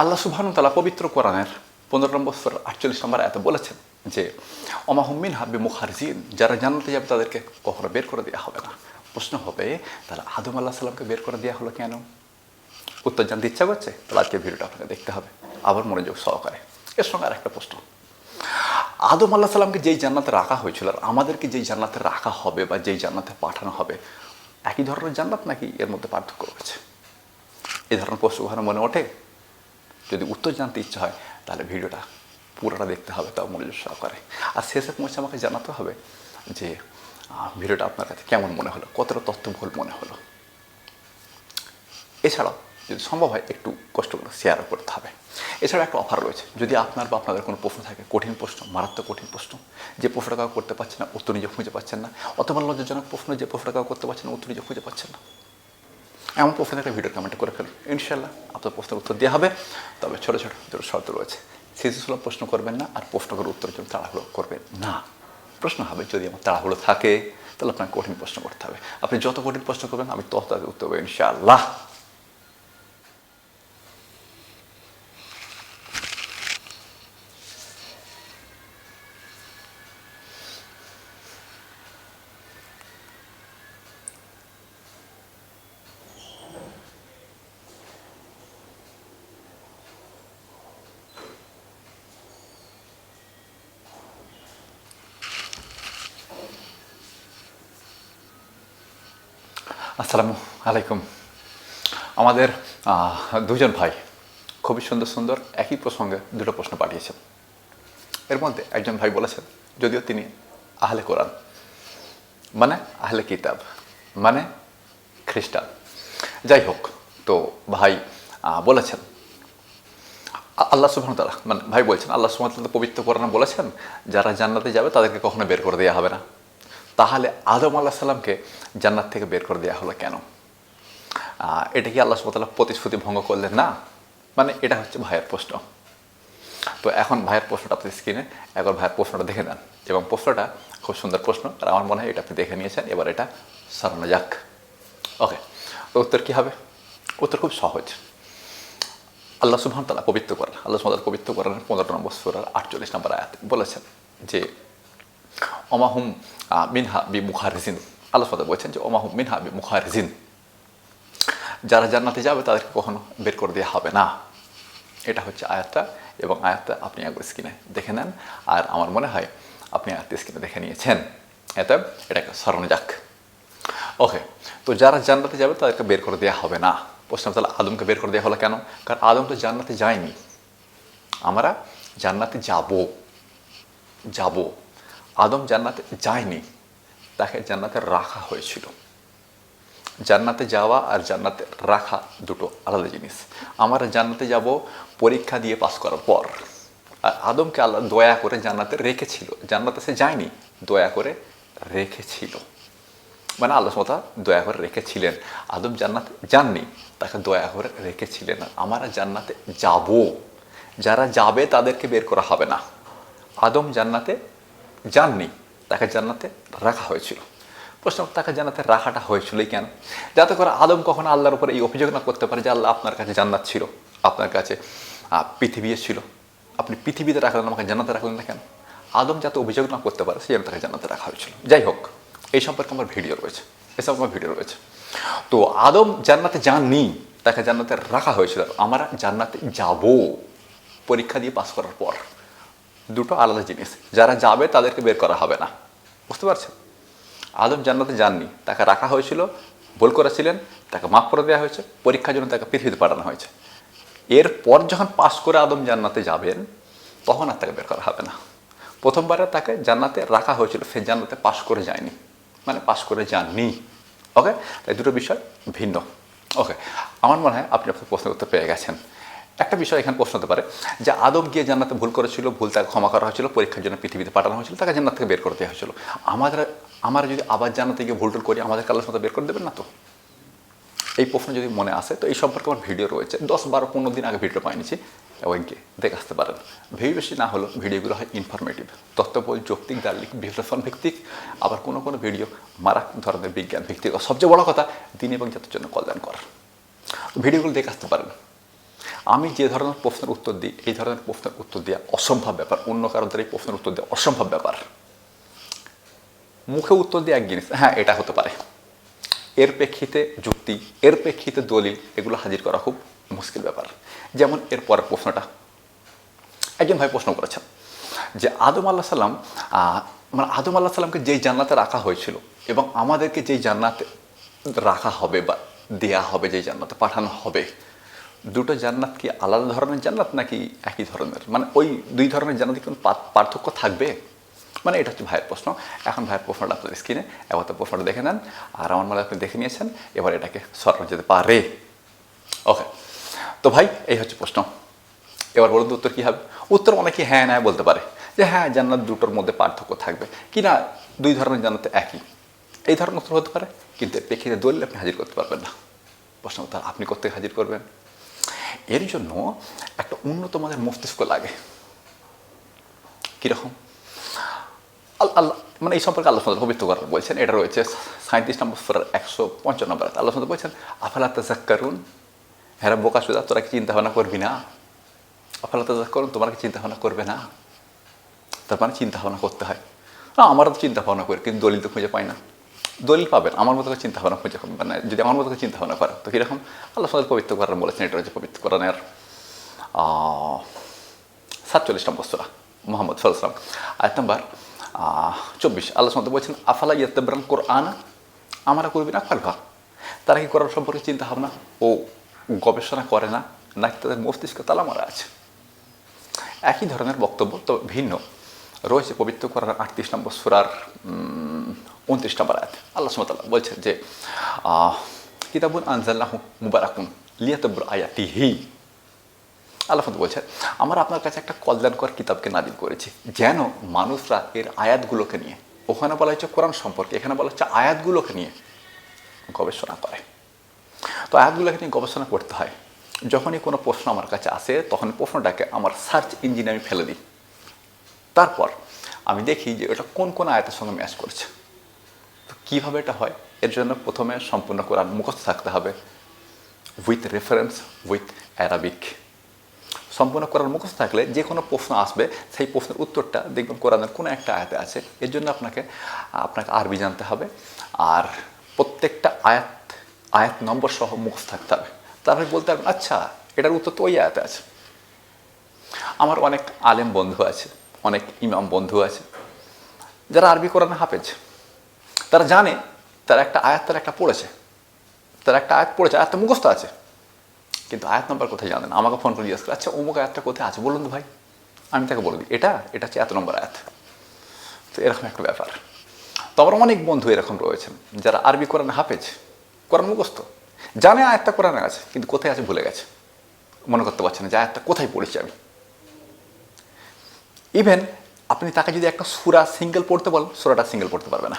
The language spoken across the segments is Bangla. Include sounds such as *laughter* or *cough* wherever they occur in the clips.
আল্লাহ সুবহান তালা পবিত্র কোরআনের পনেরো নম্বর আটচল্লিশ নম্বর এত বলেছেন যে অমাহমিন হাব্বি মুখারজিন যারা জান্নাতে যাবে তাদেরকে কখনো বের করে দেওয়া হবে না। প্রশ্ন হবে, তাহলে আদম আল্লাহ সাল্লামকে বের করে দেওয়া হলো কেন? উত্তর জানতে ইচ্ছা করছে, তাহলে আজকে ভিডিওটা আপনাকে দেখতে হবে। আবার মনোযোগ সহকারে। এর সঙ্গে আর একটা প্রশ্ন। আদম আল্লাহ সাল্লামকে যেই জান্নাতে রাখা হয়েছিল, আর আমাদেরকে যেই জান্নাতে রাখা হবে বা যেই জান্নাতে পাঠানো হবে, একই ধরনের জান্নাত নাকি এর মধ্যে পার্থক্য রয়েছে? এই ধরনের প্রশ্ন মনে ওঠে? যদি উত্তর জানতে ইচ্ছা হয়, তাহলে ভিডিওটা পুরোটা দেখতে হবে তাও মনোযোগ সহকারে। আর শেষে পৌঁছে আমাকে জানাতে হবে যে ভিডিওটা আপনার কাছে কেমন মনে হলো? কতটা তথ্য ভুল মনে হলো? এছাড়াও যদি সম্ভব হয়, একটু কষ্ট করে শেয়ারও করতে হবে। এছাড়া একটা অফার রয়েছে। যদি আপনার বা আপনাদের কোনো প্রশ্ন থাকে, কঠিন প্রশ্ন, মারাত্মক কঠিন প্রশ্ন, যে প্রশ্নটা কাউ করতে পারছেন না, উত্তর নিজে খুঁজে পাচ্ছেন না, অথবা লজ্জাজনক প্রশ্ন যে প্রশ্নটা কাউ করতে পারছেন না, উত্তর নিজে খুঁজে পাচ্ছেন না এমন প্রশ্ন একটা ভিডিও কমেন্ট করে ফেলুন। ইনশাল্লাহ আপনার প্রশ্নের উত্তর দেওয়া হবে। তবে ছোটো ছোটো দুটো শর্ত রয়েছে। শিশুসুলভ প্রশ্ন করবেন না আর প্রশ্ন করে উত্তরের জন্য তাড়াহুড়ো করবেন না। প্রশ্ন হবে, যদি আমার তাড়াহুড়ো থাকে, তাহলে আপনাকে কঠিন প্রশ্ন করতে হবে। আপনি যত কঠিন প্রশ্ন করবেন, আমি তত তাদের উত্তর দেবো, ইনশাআল্লাহ। আসসালামু আলাইকুম। আমাদের দুজন ভাই খুবই সুন্দর সুন্দর একই প্রসঙ্গে দুটো প্রশ্ন পাঠিয়েছেন। এর মধ্যে একজন ভাই বলেছেন, যদিও তিনি আহলে কোরআন মানে আহলে কিতাব মানে খ্রিস্টান। যাই হোক, তো ভাই বলেছেন আল্লাহ আল্লাহ সুবহানতাল্লাহ মানে ভাই বলছেন, আল্লাহ সুবহানতাল্লাহ পবিত্র কোরআনে বলেছেন, যারা জান্নাতে যাবে তাদেরকে কখনো বের করে দেওয়া হবে না। তাহলে আদম আল্লাহ সাল্লামকে জান্নাত থেকে বের করে দেওয়া হলো কেন? এটা কি আল্লাহ সুবহানাহু প্রতিশ্রুতি ভঙ্গ করলেন? না। মানে এটা হচ্ছে ভাইয়ের প্রশ্ন। তো এখন ভাইয়ের প্রশ্নটা আপনি স্ক্রিনে একবার ভাইয়ের প্রশ্নটা দেখে নেন। এবং প্রশ্নটা খুব সুন্দর প্রশ্ন। আর আমার মনে হয় এটা আপনি দেখে নিয়েছেন। এবার এটা সরানো যাক। ওকে, তো উত্তর কী হবে? উত্তর খুব সহজ। আল্লাহ সুবহান তালা পবিত্র করেন আল্লাহ সুবহান পবিত্র করেন পনেরো নম্বর সুরার আটচল্লিশ নম্বর আয়াত বলেছেন যে অমাহুম মিনহা বি মুখারজিন আল্লাহ সুবহান বলছেন যে অমাহুম মিনহা বি মুখারজিন যারা জান্নাতে যাবে, তাদেরকে কখনো বের করে দেওয়া হবে না। এটা হচ্ছে আয়াতটা এবং আয়াতটা আপনি একবার স্ক্রিনে দেখে নেন। আর আমার মনে হয় আপনি আয়াতটা স্ক্রিনে দেখে নিয়েছেন। এতে এটাকে স্মরণে যাক। ওকে, তো যারা জান্নাতে যাবে, তাদেরকে বের করে দেওয়া হবে না। প্রশ্ন তাহলে আদমকে বের করে দেওয়া হলো কেন? কারণ আদম তো জান্নাতে যায়নি। আমরা জান্নাতে যাব। যাব। আদম জান্নাতে যায়নি, তাকে জান্নাতে রাখা হয়েছিল। জান্নাতে যাওয়া আর জান্নাতে রাখা দুটো আলাদা জিনিস। আমরা জান্নাতে যাব, পরীক্ষা দিয়ে পাস করার পর। আর আদমকে আল্লাহ দয়া করে জান্নাতে রেখেছিল। জান্নাতে সে যায়নি, দয়া করে রেখেছিল। মানে আল্লাহ সমতা দয়া করে রেখেছিলেন। আদম জান্নাতে যাননি, তাকে দয়া করে রেখেছিলেন। আমরা জান্নাতে যাব। যারা যাবে তাদেরকে বের করা হবে না। আদম জান্নাতে যাননি তাকে জান্নাতে রাখা হয়েছিল। প্রশ্ন, তাকে জান্নাতে রাখাটা হয়েছিলই কেন? যাতে করে আদম কখনো আল্লাহর উপরে এই অভিযোগ না করতে পারে যে আল্লাহ আপনার কাছে জান্নাত ছিল, আপনার কাছে পৃথিবী ছিল। আপনি পৃথিবীতে রাখলেন আমাকে জান্নাতে রাখলেন না কেন? আদম যাতে অভিযোগ না করতে পারে, সেই জন্য তাকে জান্নাতে রাখা হয়েছিল। যাই হোক, এই সম্পর্কে আমার ভিডিও রয়েছে এসব আমার ভিডিও রয়েছে। তো আদম জান্নাতে যাননি, তাকে জান্নাতে রাখা হয়েছিল। আমরা জান্নাতে যাব, পরীক্ষা দিয়ে পাস করার পর। দুটো আলাদা জিনিস। যারা যাবে তাদেরকে বের করা হবে না। বুঝতে পারছেন আদম জান্নাতে যাননি। তাকে রাখা হয়েছিল, ভুল করেছিলেন, তাকে মাফ করে দেওয়া হয়েছে, পরীক্ষার জন্য তাকে পৃথিবীতে পাঠানো হয়েছে। এরপর যখন পাস করে আদম জান্নাতে যাবেন, তখন আর তাকে বের করা হবে না। প্রথমবারে তাকে জান্নাতে রাখা হয়েছিল, সে জান্নাতে পাস করে যায়নি। মানে পাস করে যাননি। ওকে তাই দুটো বিষয় ভিন্ন। ওকে আমার মনে হয় আপনি আপনার প্রশ্ন উত্তর পেয়ে গেছেন। একটা বিষয় এখানে প্রশ্ন হতে পারে, যে আদম গিয়ে জান্নাতে ভুল করেছিল, ভুল তাকে ক্ষমা করা হয়েছিল, পরীক্ষার জন্য পৃথিবীতে পাঠানো হয়েছিল, তাকে জান্নাত থেকে বের করে দেওয়া হয়েছিল। আমাদের, আমরা যদি আবার জান্নাতে গিয়ে ভুল টুল করি, আমাদের কালার মতো বের করে দেবেন না তো? এই প্রশ্ন যদি মনে আসে, তো এই সম্পর্কে আমার ভিডিও রয়েছে। দশ, বারো, পনেরো দিন আগে ভিডিও পাইনিছি এবং গিয়ে দেখে আসতে পারেন। ভেরি বেশি না হলেও ভিডিওগুলো হয় ইনফরমেটিভ তথ্যবল যৌক্তিক, দার্লিক, বিশ্লেষণ ভিত্তিক, আবার কোনো কোনো ভিডিও মারাক ধরনের বিজ্ঞান ভিত্তিক। সবচেয়ে বড় কথা, দিন এবং জাতির জন্য কল্যাণ কর ভিডিওগুলো দেখে আসতে পারেন। আমি যে ধরনের প্রশ্নের উত্তর দিই, এই ধরনের প্রশ্নের উত্তর দেওয়া অসম্ভব ব্যাপার। অন্য কারোর দ্বারা এই প্রশ্নের উত্তর দেওয়া অসম্ভব ব্যাপার। মুখে উত্তর দিয়ে এক জিনিস হ্যাঁ এটা হতে পারে। এর প্রেক্ষিতে যুক্তি, এর প্রেক্ষিতে দলিল, এগুলো হাজির করা খুব মুশকিল ব্যাপার। যেমন এর পরের প্রশ্নটা। একজন ভাই প্রশ্ন করেছেন যে, আদম আল্লাহ সাল্লাম মানে আদম আল্লাহ সাল্লামকে যেই জান্নাতে রাখা হয়েছিল এবং আমাদেরকে যেই জান্নাতে রাখা হবে বা দেয়া হবে, যেই জান্নাতে পাঠানো হবে দুটো জান্নাত কি আলাদা ধরনের জান্নাত নাকি একই ধরনের? মানে ওই দুই ধরনের জান্নাতে কোনো পার্থক্য থাকবে? মানে এটা হচ্ছে ভাইয়ের প্রশ্ন। এখন ভাইয়ের প্রশ্নটা আপনাদের স্ক্রিনে এবার তো প্রশ্নটা দেখে নেন। আর আমার মনে আপনি দেখে নিয়েছেন, এবার এটাকে সরানো যেতে পারে। ওকে তো ভাই, এই হচ্ছে প্রশ্ন। এবার বলুন উত্তর কী হবে? উত্তর অনেকে হ্যাঁ না বলতে পারে। যে হ্যাঁ জান্নাত দুটোর মধ্যে পার্থক্য থাকবে। কি না, দুই ধরনের জান্নাতে একই। এই ধরনের উত্তর হতে পারে, কিন্তু প্রেক্ষিতে দলিল আপনি হাজির করতে পারবেন না। প্রশ্ন তার আপনি করতে হাজির করবেন। এর জন্য একটা উন্নত মানের মস্তিষ্ক লাগে। কীরকম? আল- আল্লাহ মানে এই সম্পর্কে আল্লাহ পবিত্র করার বলছেন, এটা রয়েছে সাঁত্রিশ নম্বর সুরার একশো পঞ্চান্ন নম্বর। আল্লাহ বলছেন, আফালা তাজাক্কারুন হ্যাঁ বোকা সুদা, তোরা কি চিন্তা ভাবনা করবি না? আফালা করুন তোমরা কি চিন্তা ভাবনা করবে না? তার মানে চিন্তা ভাবনা করতে হয়। না, আমারও তো চিন্তা ভাবনা করি, কিন্তু দলিল তো খুঁজে পাই না। দলিল পাবেন, আমার মতো করে চিন্তা ভাবনা খুঁজে মানে যদি আমার মতো করে চিন্তা ভাবনা করেন তো কীরকম? আল্লাহ সুন্দর পবিত্র করার বলেছেন, এটা হচ্ছে পবিত্র করানের সাতচল্লিশ নম্বর সুরা, মোহাম্মদ সাল্লাম আয়াত নম্বর চব্বিশ। আল্লাহ সামতে বলছেন, আফালা ইয়াত্তাবরান কোরআন? আমরা করবি না ফালফা তারা কি করার সম্পর্কে চিন্তা ভাবনা ও গবেষণা করে না? নাকি তাদের মস্তিষ্ক তালা মারা আছে? একই ধরনের বক্তব্য, তবে ভিন্ন। রয়েছে পবিত্র করার আটত্রিশ নম্বর সুরার উনত্রিশ নম্বর আয়াত আল্লাহ সুমতাল্লাহ বলছেন যে কিতাবুন আনজাল্লাহ মুবারাকুন লিয়াতবুর আয়াতিহি। আল্লাহ ফাদ বলছেন, আমরা আপনার কাছে একটা কল্যাণকর কিতাবকে নাজিল করেছি, যেন মানুষরা এর আয়াতগুলোকে নিয়ে, ওখানে বলা হচ্ছে কোরআন সম্পর্কে, এখানে বলা হচ্ছে আয়াতগুলোকে নিয়ে গবেষণা করে। তো আয়াতগুলোকে নিয়ে গবেষণা করতে হয়। যখনই কোনো প্রশ্ন আমার কাছে আসে, তখন প্রশ্নটাকে আমার সার্চ ইঞ্জিনে আমি ফেলে দিই। তারপর আমি দেখি যে ওটা কোন কোন আয়াতের সঙ্গে ম্যাচ করছে। কীভাবে এটা হয়? এর জন্য প্রথমে সম্পূর্ণ কোরআন মুখস্থ থাকতে হবে উইথ রেফারেন্স উইথ অ্যারাবিক সম্পূর্ণ কোরআন মুখস্থ থাকলে যে কোনো প্রশ্ন আসবে, সেই প্রশ্নের উত্তরটা দেখবেন কোরআনের কোনো একটা আয়াতে আছে। এর জন্য আপনাকে আপনাকে আরবি জানতে হবে। আর প্রত্যেকটা আয়াত আয়াত নম্বর সহ মুখস্থ থাকতে হবে। তারপরে বলতে পারবেন আচ্ছা এটার উত্তর তো ওই আয়াতে আছে। আমার অনেক আলেম বন্ধু আছে, অনেক ইমাম বন্ধু আছে, যারা আরবি কোরআনে হাফেজ। তারা জানে, তারা একটা আয়াত তারা একটা পড়েছে। তারা একটা আয়াত পড়েছে আয়াতটা মুখস্থ আছে। কিন্তু আয়াত নম্বর কোথায় জানেন? না আমাকে ফোন করে জিজ্ঞেস করে আচ্ছা অমুক আয়াতটা কোথায় আছে? বলুন তো ভাই। আমি তাকে বলে দিই, এটা এটা হচ্ছে এত নম্বর আয়াত। তো এরকম একটা ব্যাপার। তো আমার অনেক বন্ধু এরকম রয়েছেন, যারা আরবি কোরআন হাফেজ, কোরআন মুখস্থ। জানে আয়াতটা কোরআনে আছে, কিন্তু কোথায় আছে ভুলে গেছে। মনে করতে পারছে না যে আয়াতটা কোথায় পড়েছি আমি। ইভেন আপনি তাকে যদি একটা সুরা সিঙ্গেল পড়তে বলেন, সুরাটা সিঙ্গেল পড়তে পারবে না।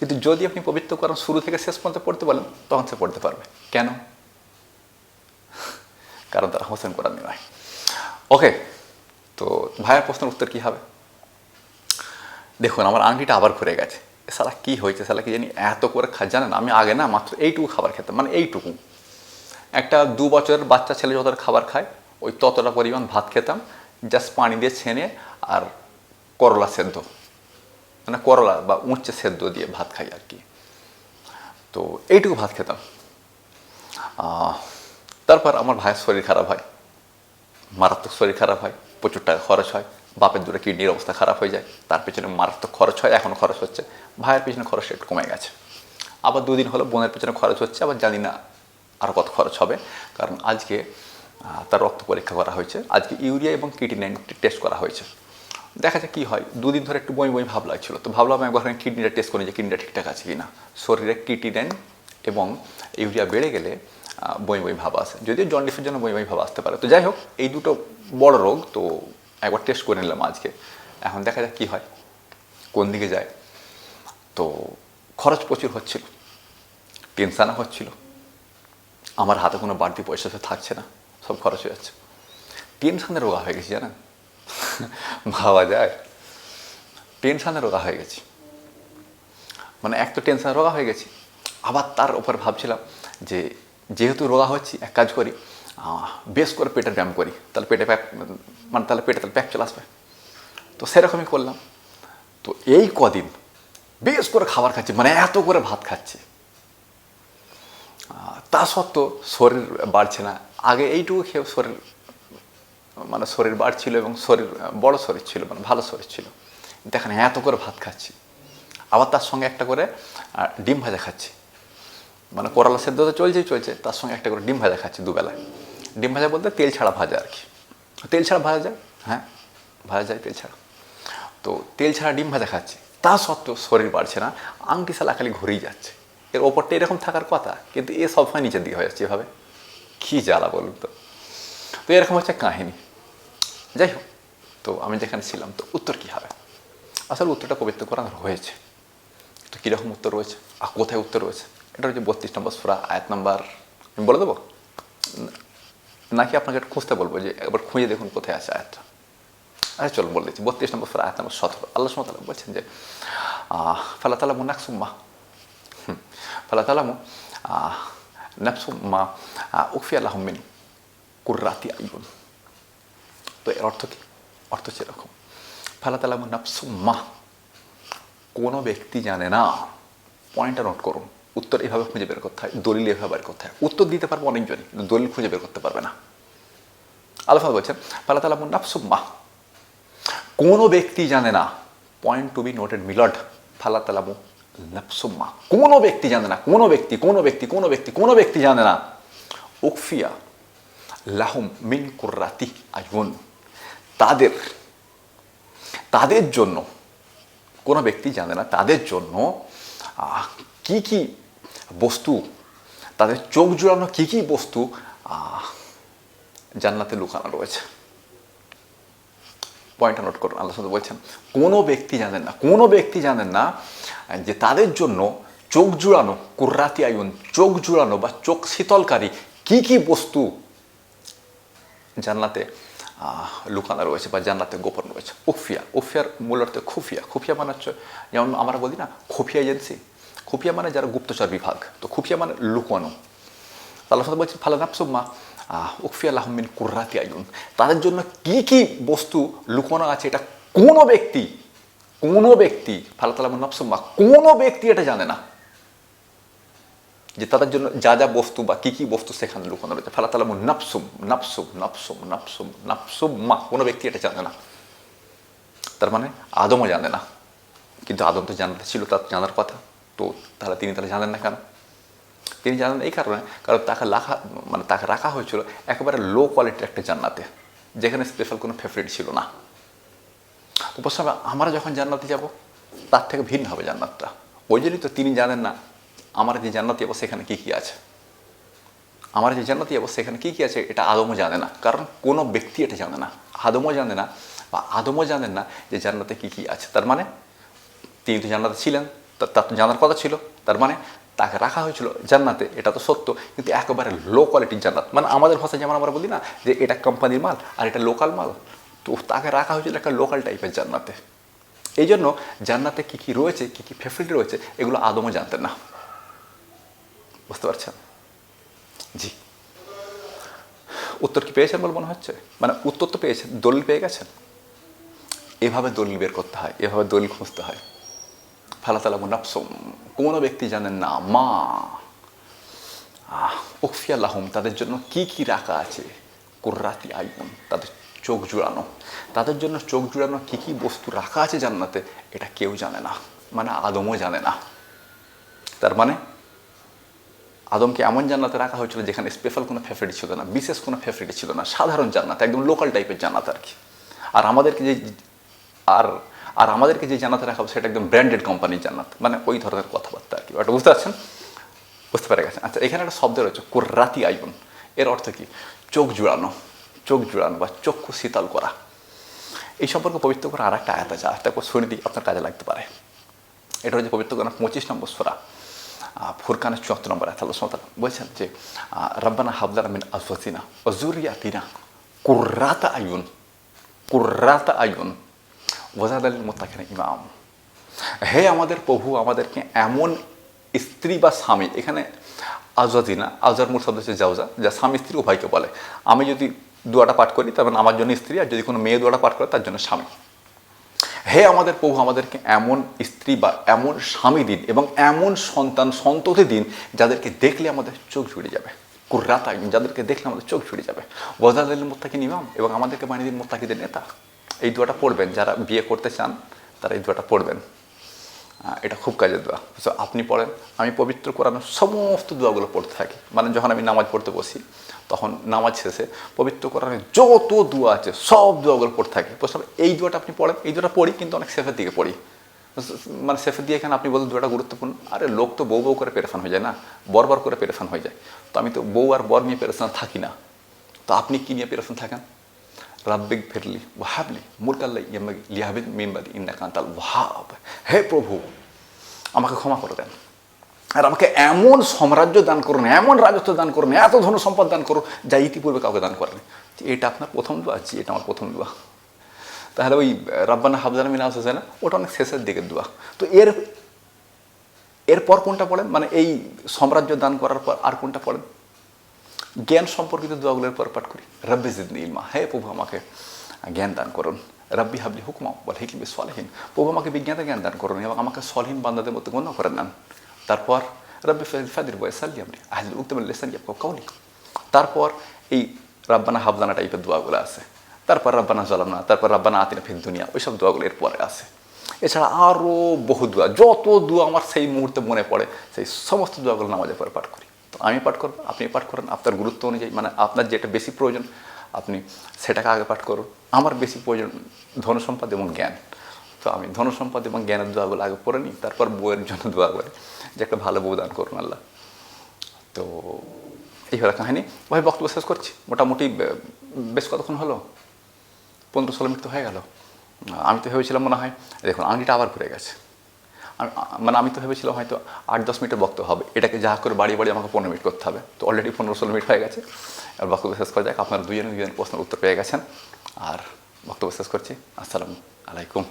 কিন্তু যদি আপনি পবিত্র করেন শুরু থেকে শেষ পর্যন্ত পড়তে বলেন, তখন সে পড়তে পারবে। কেন? কারণ তারা হোসেন কোরআন নয় ওকে, তো ভাইয়ের প্রশ্নের উত্তর কী হবে? দেখুন, আমার আংটিটা আবার ঘুরে গেছে। সালা কী হয়েছে? সালা কি জানি এত করে খা, জানেন, আমি আগে না মাত্র এইটুকু খাবার খেতাম মানে এইটুকু। একটা দু বছরের বাচ্চা ছেলে যতটা খাবার খায়, ওই ততটা পরিমাণ ভাত খেতাম জাস্ট পানি দিয়ে ছেনে আর করলা সেদ্ধ। মানে করলা বা উঁচে সেদ্ধ দিয়ে ভাত খাই আর কি। তো এইটুকু ভাত খেতাম। তারপর আমার ভাইয়ের শরীর খারাপ হয়। মারাত্মক শরীর খারাপ হয়, প্রচুর টাকা খরচ হয়, বাপের দুটো কিডনির অবস্থা খারাপ হয়ে যায়, তার পেছনে মারাত্মক খরচ হয় এখনও খরচ হচ্ছে। ভাইয়ের পেছনে খরচ একটু কমে গেছে। আবার দুদিন হলো বোনের পেছনে খরচ হচ্ছে, আবার জানি না আরও কত খরচ হবে। কারণ আজকে তার রক্ত পরীক্ষা করা হয়েছে, আজকে ইউরিয়া এবং কিডনি টেস্ট করা হয়েছে। দেখা যাক কী হয়। দুদিন ধরে একটু বই বই ভাব লাগছিল। তো ভাবলাম একবার কিডনিটা টেস্ট করি যে কিডনিটা ঠিকঠাক আছে কি না শরীরে কিটিনেন এবং ইউরিয়া বেড়ে গেলে বই বই ভাব আসে। যদিও জন্ডিসের জন্য বই বই ভাব আসতে পারে। তো যাই হোক, এই দুটো বড় রোগ, তো একবার টেস্ট করে নিলাম আজকে। এখন দেখা যাক কী হয়, কোন দিকে যায়। তো খরচ প্রচুর হচ্ছিল টেনশানও হচ্ছিল। আমার হাতে কোনো বাড়তি পয়সা থাকছে না, সব খরচ হয়ে যাচ্ছে। টেনশানে রোগা হয়ে গেছি, জানেন? *laughs* ভাবা যায়। টেনশানে রোগা হয়ে গেছি। মানে এক তো টেনশন রোগা হয়ে গেছি। আবার তার উপর ভাবছিলাম যে, যেহেতু রোগা হচ্ছি, এক কাজ করি বেশ করে পেটের ব্যায়াম করি। তাহলে পেটে প্যাক মানে তাহলে পেটে তাহলে প্যাক চলে আসবে। তো সেরকমই করলাম। তো এই কদিন বেশ করে খাবার খাচ্ছি মানে এত করে ভাত খাচ্ছি। তা সত্ত্বেও শরীর বাড়ছে না। আগে এইটুকু খেয়ে শরীর মানে শরীর বাড়ছিল এবং শরীর, বড় শরীর ছিল মানে ভালো শরীর ছিল। দেখেন এত করে ভাত খাচ্ছি। আবার তার সঙ্গে একটা করে ডিম ভাজা খাচ্ছি। মানে করলা সেদ্ধ তো চলছেই, চলছে। তার সঙ্গে একটা করে ডিম ভাজা খাচ্ছি দুবেলায়। ডিম ভাজা বলতে তেল ছাড়া ভাজা আর কি। তেল ছাড়া ভাজা যায়? হ্যাঁ ভাজা যায় তেল ছাড়া। তো তেল ছাড়া ডিম ভাজা খাচ্ছি। তা সত্ত্বেও শরীর বাড়ছে না। আংটি সালা খালি ঘুরেই যাচ্ছে। এর ওপরটা এরকম থাকার কথা, কিন্তু এ সবসময় নিচের দিকে হয়ে যাচ্ছে এভাবে। কী জ্বালা বলুন তো। তো এরকম হচ্ছে কাহিনী। যাই হোক, তো আমি যেখানে ছিলাম, তো উত্তর কী হবে? আসলে উত্তরটা পবিত্র কোরআন হয়েছে তো কীরকম উত্তর রয়েছে? আর কোথায় উত্তর রয়েছে? এটা হচ্ছে বত্রিশ নম্বর সুরা, আয়াত নাম্বার, আমি বলে দেবো? নাকি আপনাকে খুঁজতে বলব যে, একবার খুঁজে দেখুন কোথায় আছে আয়াতটা। আচ্ছা চলুন বলে দিচ্ছি। বত্রিশ নম্বর সুরা, আয়াত নম্বর সতেরো। আল্লাহ সুমতালা বলছেন যে ফালা তালা মুনাকসুম্মা ফালা তালামু নাফসুম্মা উফি আল্লাহমিন কুর্রাতি আইবুন তো এর অর্থ কি? অর্থ হচ্ছে এরকম ফালা তালামু নাফসুম্মা কোনো ব্যক্তি জানে না। পয়েন্টটা নোট করুন। উত্তর এভাবে খুঁজে বের করতে হয়, দলিল এভাবে বের করতে হয়। উত্তর দিতে পারবে অনেকজনই, কিন্তু দলিল খুঁজে বের করতে পারবে না। আলফা বলছেন ফালা তালামু নাফসুম্মা কোনো ব্যক্তি জানে না। পয়েন্ট টু বি নোটেড, মিলড। ফালা তালামু নাফসুম্মা কোনো ব্যক্তি জানে না। কোনো ব্যক্তি কোনো ব্যক্তি কোনো ব্যক্তি কোনো ব্যক্তি জানে না। উকফিয়া লাহুম মিন কুর্রাতি আয়ুন তাদের তাদের জন্য, কোনো ব্যক্তি জানে না, তাদের জন্য কি কি বস্তু, তাদের চোখ জুড়ানো কি কি বস্তু জান্নাতে লুকানো রয়েছে। পয়েন্টটা নোট করুন, আল্লাহ সাল্লাল্লাহু বলছেন, কোনো ব্যক্তি জানেন না, কোনো ব্যক্তি জানেন না, যে তাদের জন্য চোখ জুড়ানো, কুর্রাতি আয়ুন, চোখ জুড়ানো বা চোখ শীতলকারী কি কি বস্তু জান্নাতে লুকানো রয়েছে বা জান্নাতে গোপন রয়েছে। উফিয়া, উফিয়ার মূল অর্থে খুফিয়া। খুফিয়া মানে হচ্ছে, যেমন আমরা বলি না, খুফিয়া এজেন্সি। খুফিয়া মানে যারা গুপ্তচর বিভাগ। তো খুফিয়া মানে লুকানো। আল্লাহ সাথে বলছেন ফালা নাফসুম্মা উকফিয়া আহমিন কুর্রাতি আয়ুন তাদের জন্য কি কি বস্তু লুকানো আছে, এটা কোনো ব্যক্তি কোনো ব্যক্তি ফালা তালাম নাফসুম্মা, কোনো ব্যক্তি এটা জানে না। যে তাদের জন্য যা যা বস্তু বা কী কী বস্তু সেখানে লুকানো রয়েছে। ফালা তালাম নাফসুম নাফসুম নাফসুম নাফসুম নাফসুম মা, কোনো ব্যক্তি এটা জানে না। তার মানে আদমও জানে না। কিন্তু আদম তো জানতে ছিল, তার জানার কথা। তো তাহলে তিনি তাহলে জানেন না কেন? তিনি জানেন এই কারণে। কারণ তাকে রাখা মানে তাকে রাখা হয়েছিল একেবারে লো কোয়ালিটির একটা জান্নাতে, যেখানে স্পেশাল কোনো ফেভারিট ছিল না। উপস্থিত আমরা যখন জান্নাতে যাব, তার থেকে ভিন্ন হবে জান্নাতটা। ওই জন্যই তো তিনি জানেন না আমার যে জান্নাতে যাব সেখানে কী কী আছে? আমার যে জান্নাতি যাব সেখানে কী কী আছে এটা আদমও জানে না। কারণ কোনো ব্যক্তি এটা জানে না। আদমও জানে না বা আদমও জানেন না যে জান্নাতে কী কী আছে। তার মানে তিনি তো জান্নাতে ছিলেন। তার তো জানার কথা ছিল। তার মানে তাকে রাখা হয়েছিল জান্নাতে। এটা তো সত্য। কিন্তু একেবারে লো কোয়ালিটির জান্নাত। মানে আমাদের ভাষায় যেমন আমরা বলি না যে এটা কোম্পানির মাল আর এটা লোকাল মাল, তো তাকে রাখা হয়েছিল একটা লোকাল টাইপের জান্নাতে। এই জন্য জান্নাতে কী কী রয়েছে, কী কী ফেসিলিটি রয়েছে, এগুলো আদমও জানতেন না। বুঝতে পারছেন? জি। উত্তর কি পেয়েছেন বলে মনে হচ্ছে? মানে উত্তর তো পেয়েছেন, দলিল পেয়ে গেছেন? এভাবে দলিল বের করতে হয়, এভাবে দলিল খুঁজতে হয়। ফালাতালামু নাফসুম, কোনো ব্যক্তি জানেন না, মা, আহ উকফিয়া লাহুম, তাদের জন্য কি কি রাখা আছে? কুর্রাতি আইন তাদের চোখ জুড়ানো। তাদের জন্য চোখ জুড়ানো কি কি বস্তু রাখা আছে জান্নাতে, এটা কেউ জানে না মানে আদমও জানে না। তার মানে আদমকে এমন জান্নাতে রাখা হয়েছিল যেখানে স্পেশাল কোনো ফেভারিটি ছিল না, বিশেষ কোনো ফেভারিটি ছিল না, সাধারণ জান্নাত, একদম লোকাল টাইপের জান্নাত আর কি। আর আমাদেরকে যে, আর আর আমাদেরকে যে জান্নাতে রাখা হবে সেটা একদম ব্র্যান্ডেড কোম্পানির জান্নাত মানে ওই ধরনের কথাবার্তা আর কি। ওটা বুঝতে পারছেন? বুঝতে পেরে গেছেন। আচ্ছা এখানে একটা শব্দ রয়েছে, কুর্রাতি আইবন এর অর্থ কি? চোখ জুড়ানো চোখ জুড়ানো বা চক্ষু শীতল করা। এই সম্পর্কে পবিত্র করা আর একটা আয়াত আছে একবার শুনে দিই, আপনার কাজে লাগতে পারে। এটা হচ্ছে পবিত্র করা পঁচিশ নম্বর সোরা। ফুরকানের চুয়াত্তর নম্বর আল্লাহ বলছেন যে রব্বানা হাবলানা মিন ওয়া যুররিয়াতিনা কুররাতা আয়ুন কুররাতা আয়ুন ওয়াজাদাল মুত্তাকিনা ইমাম হে আমাদের প্রভু আমাদেরকে এমন স্ত্রী বা স্বামী, এখানে আজাদি না আজার মূল শব্দ হচ্ছে জাউজা যা স্বামী স্ত্রী উভয়কে বলে। আমি যদি দুয়াটা পাঠ করি, তার মানে আমার জন্য স্ত্রী, আর যদি কোনো মেয়ে দুয়াটা পাঠ করে, তার জন্য স্বামী। হে আমাদের প্রভু, আমাদেরকে এমন স্ত্রী বা এমন স্বামী দিন এবং এমন সন্তান, সন্ততি দিন যাদেরকে দেখলে আমাদের চোখ জুড়ে যাবে। কুর্রাতা যাদেরকে দেখলে আমাদের চোখ জুড়ে যাবে। ওয়াজাল মোত্তাকিন ইমাম এবং আমাদেরকে বানিয়ে দিন মোত্তাকিদের নেতা। এই দুয়াটা পড়বেন। যারা বিয়ে করতে চান, তারা এই দুয়াটা পড়বেন। এটা খুব কাজের দোয়া। So, আপনি পড়েন আমি পবিত্র কোরআনের সমস্ত দোয়াগুলো পড়তে থাকি। মানে যখন আমি নামাজ পড়তে বসি তখন নামাজ শেষে পবিত্র কোরআনের যত দোয়া আছে সব দোয়াগুলো পড়তে থাকি। বুঝতে এই দোয়াটা আপনি পড়েন? এই দোয়াটা পড়ি কিন্তু অনেক সেফের দিকে পড়ি। মানে সেফের দিয়ে এখানে আপনি বলেন দোয়াটা গুরুত্বপূর্ণ। আরে লোক তো বউ বউ করে পেরেফান হয়ে যায় না? বর বর করে পেরেফান হয়ে যায়। তো আমি তো বউ আর বর নিয়ে পেরেফান থাকি না। তো আপনি কী নিয়ে পেরেফান থাকেন? রাব্বিক ফিরলি ওয়াহাবলি মুরকাল্লাই ইয়ামাগি লিয়াহাবিদ মিমবাদি ইন্না কান্তাল ওয়াহাব হে প্রভু, আমাকে ক্ষমা করে দেন। আর আমাকে এমন সাম্রাজ্য দান করুন, এমন রাজত্ব দান করুন, এত ধন সম্পদ দান করুন, যা ইতিপূর্বে কাউকে দান করেনি। এটা আপনার প্রথম দোয়া, জি, এটা আমার প্রথম দোয়া। তাহলে ওই রাব্বানা হাফজান মিনাস আছে না? ওটা অনেক শেষের দিকের দোয়া। তো এর, এরপর কোনটা পড়েন? মানে এই সাম্রাজ্য দান করার পর আর কোনটা পড়েন? জ্ঞান সম্পর্কিত দোয়াগুলোর পর পাঠ করি। রব্বি জিদনি ইলমা। হে প্রভু, আমাকে জ্ঞান দান করুন। রব্বি হাবলি হুকমা বল হিকমি সলহীন। প্রভু, আমাকে বিজ্ঞানে জ্ঞান দান করুন এবং আমাকে সলহীন বান্দাদের মধ্যে গণ্য করে নেন। তারপর রব্বি ফাদির বয় সাল্লি আমরি আহলি উক্তমুল লিসান ইয়াবকা কাউলি তারপর এই রাব্বানা হাবলানা টাইপের দোয়াগুলো আছে। তারপর রাব্বানা জলামনা, তারপর রাব্বানা আতিনা ফিদ দুনিয়া, ওইসব দোয়াগুলো এরপরে আছে। এছাড়া আরও বহু দোয়া, যত দোয়া আমার সেই মুহূর্তে মনে পড়ে, সেই সমস্ত দোয়াগুলো নামাজের পরে পাঠ করি। আমি পাঠ করব, আপনি পাঠ করেন, আপনার গুরুত্ব অনুযায়ী মানে আপনার যেটা বেশি প্রয়োজন, আপনি সেটাকে আগে পাঠ করুন। আমার বেশি প্রয়োজন ধনসম্পদ এবং জ্ঞান। তো আমি ধনসম্পদ এবং জ্ঞানের দোয়াগুলো আগে পড়ে নিই, তারপর বউয়ের জন্য দোয়া করি, যে একটা ভালো বউ দান করুন আল্লাহ। তো এই হলো কাহিনী। ভাই, বক্তব্য শেষ করছি। মোটামুটি বেশ কতক্ষণ হলো? পনেরো ষোলো মিনিট তো হয়ে গেল। আমি তো ভেবেছিলাম মনে হয়, দেখুন, আংটিটা আবার ঘুরে গেছে। আমি- মানে আমি তো ভেবেছিলাম হয়তো আট, দশ মিনিটের বক্তব্য হবে। এটাকে যা করে বাড়ি বাড়ি আমাকে পনেরো মিনিট করতে হবে। তো অলরেডি পনেরো, ষোলো মিনিট হয়ে গেছে। আর বক্তব্য শেষ করা যাক। আপনারা দুজন দুজনের প্রশ্নের উত্তর পেয়ে গেছেন। আর বক্তব্য শেষ করছি। আসসালামু আলাইকুম।